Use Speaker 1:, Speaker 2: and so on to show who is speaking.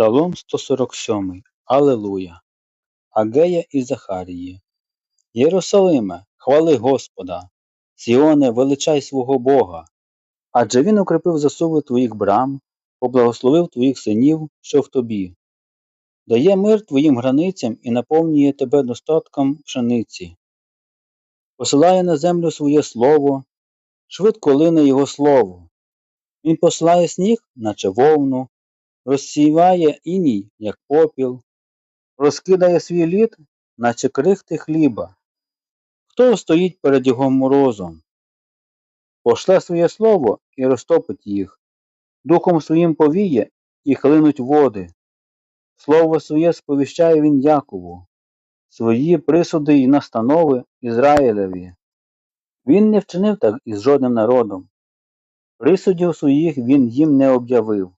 Speaker 1: Псалом 147. Алилуя. Агея і Захарії. Єрусалиме, хвали Господа, Сіоне, величай свого Бога. Адже він укріпив засуви твоїх брам, поблагословив твоїх синів, що в тобі. Дає мир твоїм границям і наповнює тебе достатком пшениці. Посилає на землю своє слово, швидко лине його слово. Він посилає сніг, наче вовну, розсіває іній, як попіл, розкидає свій лід, наче крихти хліба. Хто стоїть перед його морозом? Пошле своє слово і розтопить їх, духом своїм повіє і хлинуть води. Слово своє сповіщає він Якову, свої присуди й настанови Ізраїлеві. Він не вчинив так із жодним народом. Присудів своїх він їм не об'явив.